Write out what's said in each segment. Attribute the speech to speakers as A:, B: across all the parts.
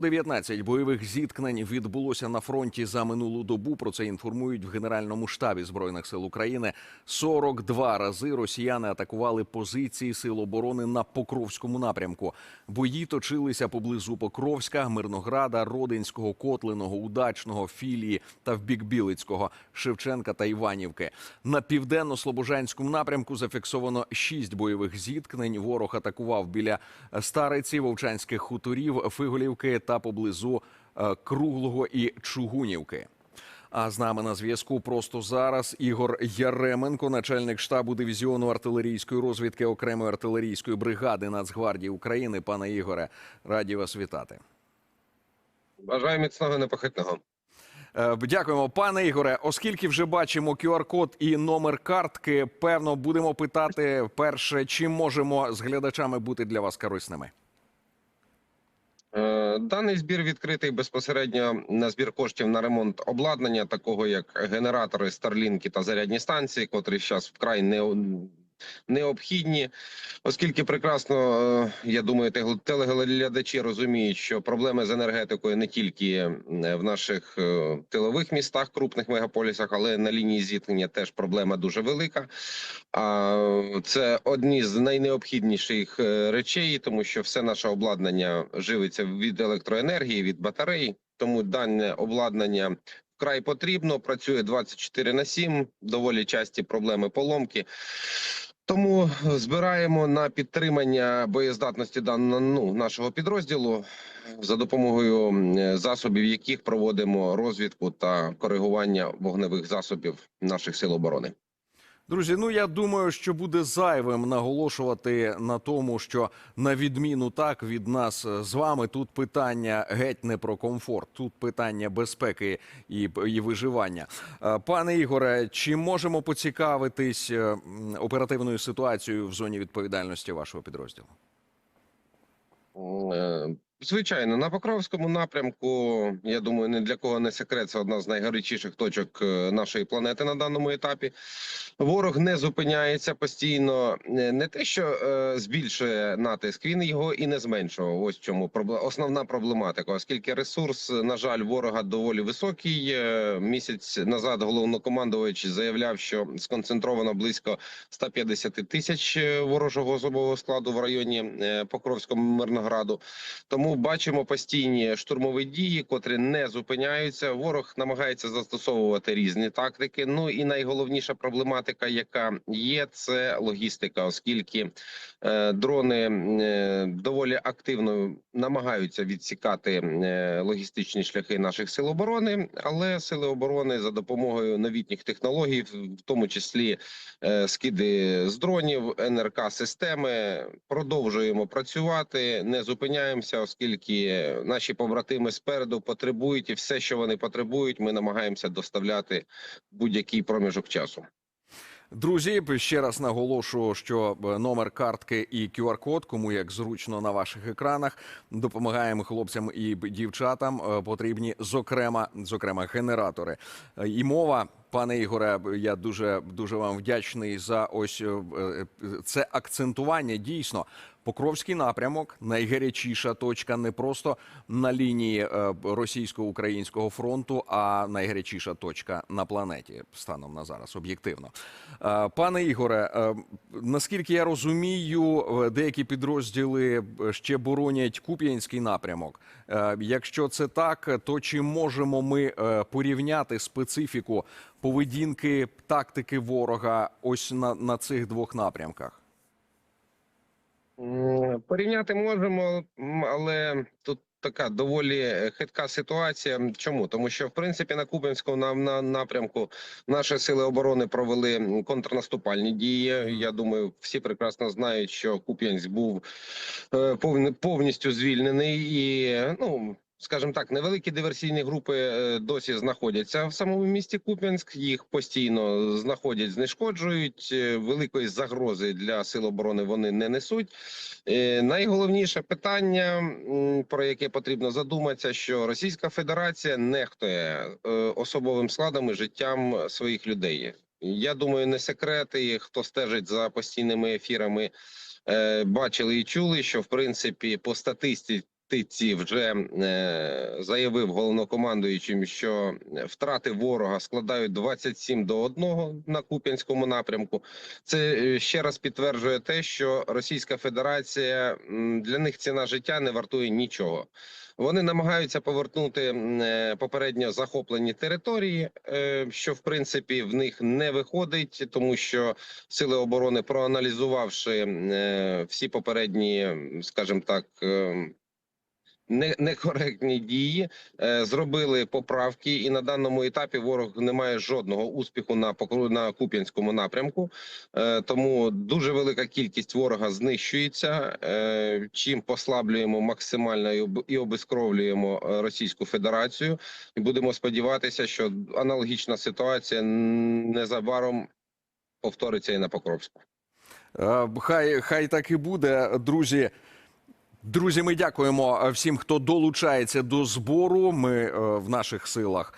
A: 19 бойових зіткнень відбулося на фронті за минулу добу. Про це інформують в Генеральному штабі збройних сил України. 42 рази росіяни атакували позиції сил оборони на Покровському напрямку. Бої точилися поблизу Покровська, Мирнограда, Родинського, Котлиного, Удачного, Філії та в бік Білицького, Шевченка та Іванівки. На південно-слобожанському напрямку зафіксовано 6 бойових зіткнень. Ворог атакував біля Стариці, Вовчанських хуторів, Фиголівки та поблизу е, Круглого і Чугунівки. А з нами на зв'язку просто зараз Ігор Яременко, начальник штабу дивізіону артилерійської розвідки окремої артилерійської бригади Нацгвардії України. Пане Ігоре, раді вас вітати.
B: Бажаю міцного непохитного.
A: Е, Дякуємо, пане Ігоре. Оскільки вже бачимо QR-код і номер картки, певно, будемо питати перше, чим можемо з глядачами бути для вас корисними.
B: Е, Даний збір відкритий безпосередньо на збір коштів на ремонт обладнання, такого як генератори, старлінки та зарядні станції, котрі зараз вкрай не необхідні, оскільки прекрасно, е, я думаю, телеглядачі розуміють, що проблеми з енергетикою не тільки е, в наших е, тилових містах, крупних мегаполісах, але на лінії зіткнення теж проблема дуже велика. А це одні з найнеобхідніших речей, тому що все наше обладнання живиться від електроенергії, від батарей. Тому дане обладнання вкрай потрібно. Працює 24 на 7, доволі часті проблеми поломки. Тому збираємо на підтримання боєздатності даного ну, нашого підрозділу за допомогою засобів, яких проводимо розвідку та коригування вогневих засобів наших сил оборони.
A: Друзі, ну я думаю, що буде зайвим наголошувати на тому, що на відміну так від нас е, з вами тут питання геть не про комфорт, тут питання безпеки і, і виживання. Е, Пане Ігоре, чи можемо поцікавитись е, оперативною ситуацією в зоні відповідальності вашого підрозділу?
B: Звичайно, на Покровському напрямку, я думаю, не для кого не секрет, це одна з найгарячіших точок е, нашої планети на даному етапі. Ворог не зупиняється постійно. Е, Не те, що е, збільшує натиск, він його і не зменшував. Ось чому основна проблематика, оскільки ресурс, на жаль, ворога доволі високий. Місяць назад головнокомандувач заявляв, що сконцентровано близько 150 тисяч ворожого особового складу в районі Покровського Мирнограду. Тому бачимо постійні штурмові дії, котрі не зупиняються. Ворог намагається застосовувати різні тактики. Ну і найголовніша проблематика, яка є, це логістика, оскільки е, дрони е, доволі активно намагаються відсікати е, логістичні шляхи наших сил оборони, але сили оборони за допомогою новітніх технологій, в тому числі е, скиди з дронів, НРК системи, продовжуємо працювати, не зупиняємося, оскільки наші побратими спереду потребують, і все, що вони потребують, ми намагаємося доставляти будь-який проміжок часу.
A: Друзі, ще раз наголошую, що е, номер картки і QR-код, кому як зручно на ваших екранах, допомагаємо хлопцям і дівчатам. е, Потрібні зокрема, зокрема, генератори. Е, І мова, пане Ігоре, я дуже дуже вам вдячний за ось це акцентування. Дійсно, Покровський напрямок найгарячіша точка не просто на лінії е, російсько-українського фронту, а найгарячіша точка на планеті станом на зараз, об'єктивно. Е, Пане Ігоре, е, наскільки я розумію, деякі підрозділи ще боронять Куп'янський напрямок. Якщо це так, то чи можемо ми порівняти специфіку поведінки тактики ворога ось на, на цих двох напрямках?
B: Порівняти можемо, але тут така доволі хитка ситуація. Чому? Тому що в принципі на Куп'янському на, на напрямку наші сили оборони провели контрнаступальні дії. Я думаю, всі прекрасно знають, що Куп'янськ був е, повністю звільнений і ну. Скажімо так, невеликі диверсійні групи е, досі знаходяться в самому місті Куп'янськ. Їх постійно знаходять, знешкоджують. Е, Великої загрози для сил оборони вони не несуть. Е, Найголовніше питання, про яке потрібно задуматися, що Російська Федерація нехтує особовим складом і життям своїх людей. Я думаю, не секрет, і хто стежить за постійними ефірами, бачили і чули, що в принципі по статистиці практиці вже е, заявив головнокомандуючим, що втрати ворога складають 27 до 1 на Куп'янському напрямку. Це е, ще раз підтверджує те, що Російська Федерація для них ціна життя не вартує нічого. Вони намагаються повернути е, попередньо захоплені території, що в принципі в них не виходить, тому що сили оборони, проаналізувавши всі попередні, скажімо так. Не- Некоректні дії е, зробили поправки, і на даному етапі ворог не має жодного успіху на на Куп'янському напрямку. Е, Тому дуже велика кількість ворога знищується. е, Чим послаблюємо максимально і об- і обезкровлюємо е, Російську Федерацію, і будемо сподіватися, що аналогічна ситуація незабаром повториться і на Покровську.
A: Хай, хай так і буде, друзі. Друзі, ми дякуємо е, всім, хто долучається до збору. Ми е, в наших силах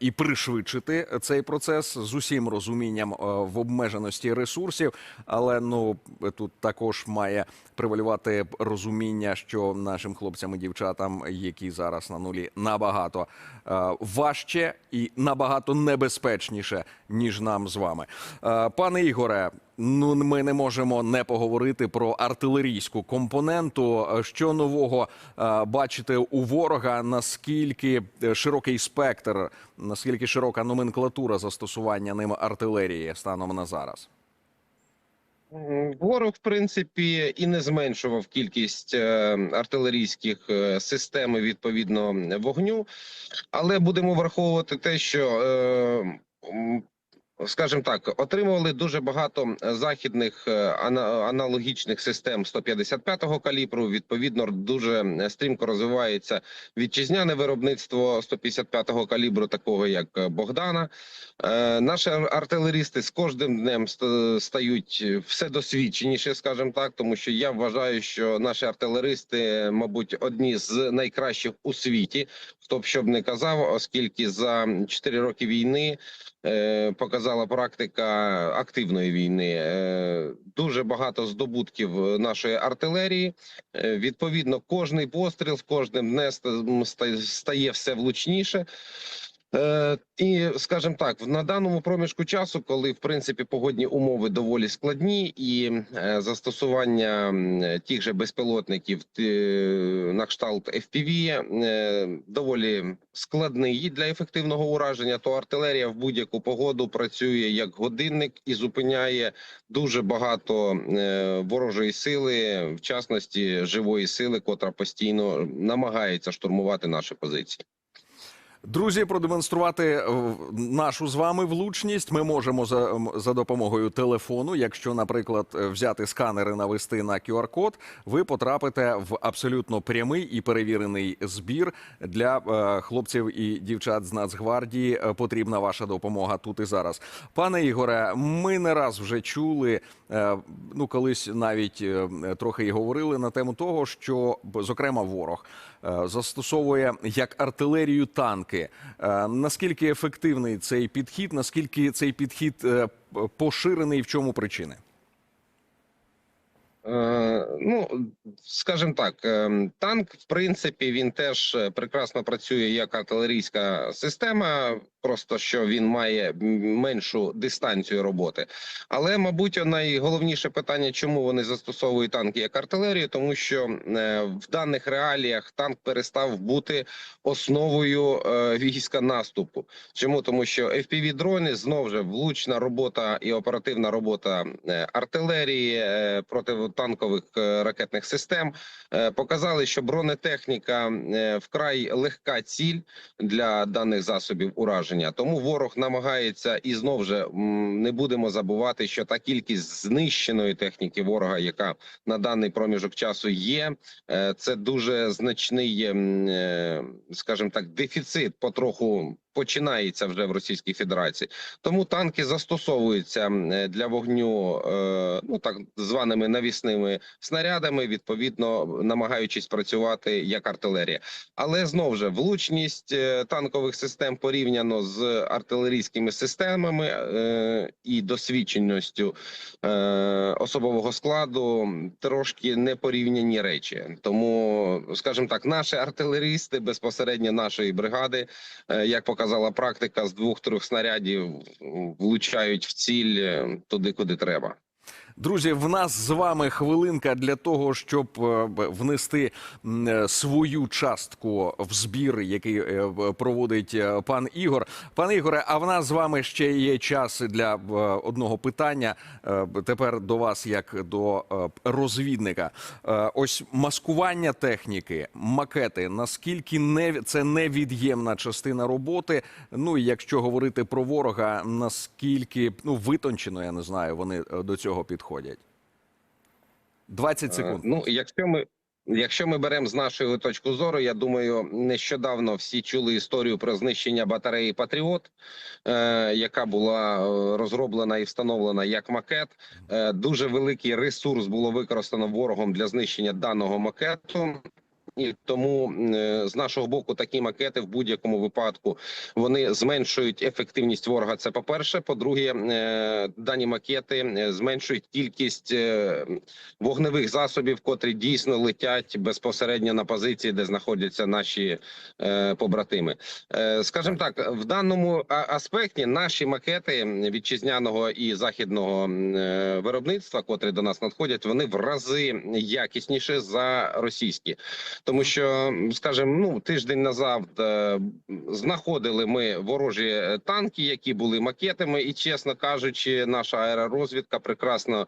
A: і пришвидшити цей процес з усім розумінням е, в обмеженості ресурсів. Але ну тут також має превалювати розуміння, що нашим хлопцям і дівчатам, які зараз на нулі, набагато е, важче і набагато небезпечніше, ніж нам з вами. Е, Пане Ігоре, ну ми не можемо не поговорити про артилерійську компоненту. Е, Що нового е, бачите у ворога? Наскільки е, широкий спектр, наскільки широка номенклатура застосування ним артилерії станом на зараз?
B: Ворог, в принципі, і не зменшував кількість е, артилерійських е, систем відповідно вогню, але будемо враховувати те, що. Скажімо так, отримували дуже багато західних е, аналогічних систем 155-го калібру. Відповідно, дуже стрімко розвивається вітчизняне виробництво 155-го калібру, такого як е, Богдана. Е, Наші ар- артилеристи з кожним днем стають все досвідченіше, скажімо так, тому що я вважаю, що наші артилеристи, мабуть, одні з найкращих у світі. Хто б що б не казав, оскільки за 4 роки війни е, показала практика активної війни. Е, дуже багато здобутків нашої артилерії. Е, відповідно, кожний постріл з кожним днем ста- ста- стає все влучніше. Е, і скажімо так, на даному проміжку часу, коли в принципі погодні умови доволі складні, і е, застосування тих же безпілотників на кшталт FPV е, доволі складний для ефективного ураження, то артилерія в будь-яку погоду працює як годинник і зупиняє дуже багато е, ворожої сили, в частності живої сили, котра постійно намагається штурмувати наші позиції.
A: Друзі, продемонструвати е, нашу з вами влучність ми можемо за, за допомогою телефону. Якщо, наприклад, е, взяти сканер і навести на QR-код, ви потрапите в абсолютно прямий і перевірений збір для е, хлопців і дівчат з Нацгвардії. Е, Потрібна ваша допомога тут і зараз. Пане Ігоре, ми не раз вже чули. е, Ну, колись навіть е, трохи і говорили на тему того, що зокрема ворог е, застосовує як артилерію танки. Е, Наскільки ефективний цей підхід? Наскільки цей підхід поширений? І? В чому причини?
B: Е, ну, скажімо так, е, танк, в принципі, він теж е, прекрасно працює як артилерійська система, просто що він має меншу дистанцію роботи. Але, мабуть, найголовніше питання, чому вони застосовують танки як артилерію, тому що е, в даних реаліях танк перестав бути основою е, війська наступу. Чому тому, що fpv дрони знов же влучна робота і оперативна робота е, артилерії протитанкових ракетних систем показали, що бронетехніка вкрай легка ціль для даних засобів ураження. Тому ворог намагається і знов же не будемо забувати, що та кількість знищеної техніки ворога, яка на даний проміжок часу є, е, це дуже значний, е, скажімо так, дефіцит потроху починається вже в Російській Федерації. Тому танки застосовуються е, для вогню, е, ну так званими навісними снарядами, відповідно намагаючись працювати як артилерія. Але знову ж влучність е, танкових систем порівняно з артилерійськими системами і досвідченістю особового складу трошки не порівняні речі. Тому, скажімо так, наші артилерісти безпосередньо нашої бригади, як показала практика, з двох-трьох снарядів влучають в ціль е, туди, куди треба.
A: Друзі, в нас з вами хвилинка для того, щоб е, внести е, свою частку в збір, який е, проводить пан Ігор. Пан Ігоре, а в нас з вами ще є час для одного питання. Тепер до вас, як до розвідника. Ось маскування техніки, макети. Наскільки не це невід'ємна частина роботи? Ну і якщо говорити про ворога, наскільки ну витончено, я не знаю, вони до цього підходять. 20
B: Е,
A: секунд.
B: Ну, якщо ми. Якщо ми беремо з нашої точки зору, я думаю, нещодавно всі чули історію про знищення батареї Патріот, е, яка була е, розроблена і встановлена як макет. Е, дуже великий ресурс було використано ворогом для знищення даного макету. І тому е, з нашого боку такі макети в будь-якому випадку вони зменшують ефективність ворога. Це по перше. По-друге, е, дані макети е, зменшують кількість вогневих засобів, котрі дійсно летять безпосередньо на позиції, де знаходяться наші побратими. Скажімо так, в даному аспекті наші макети вітчизняного і західного виробництва, котрі до нас надходять, вони в рази якісніші за російські. Тому що, скажімо, ну тиждень назад е, знаходили ми ворожі е, танки, які були макетами, і чесно кажучи, наша аеророзвідка прекрасно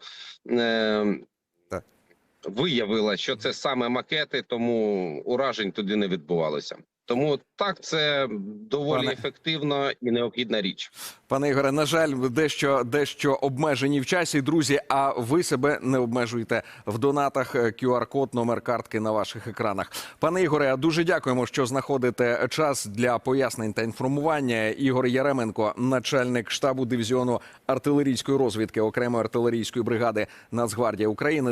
B: е, виявила, що це саме макети, тому уражень туди не відбувалося. Тому так це доволі
A: Пане-
B: ефективно і необхідна річ.
A: Пане Ігоре, на жаль, дещо дещо обмежені в часі, друзі. А ви себе не обмежуйте в донатах. QR-код, номер картки на ваших екранах. Пане Ігоре, дуже дякуємо, що знаходите час для пояснень та інформування. Ігор Яременко, начальник штабу дивізіону артилерійської розвідки окремої артилерійської бригади Нацгвардії України.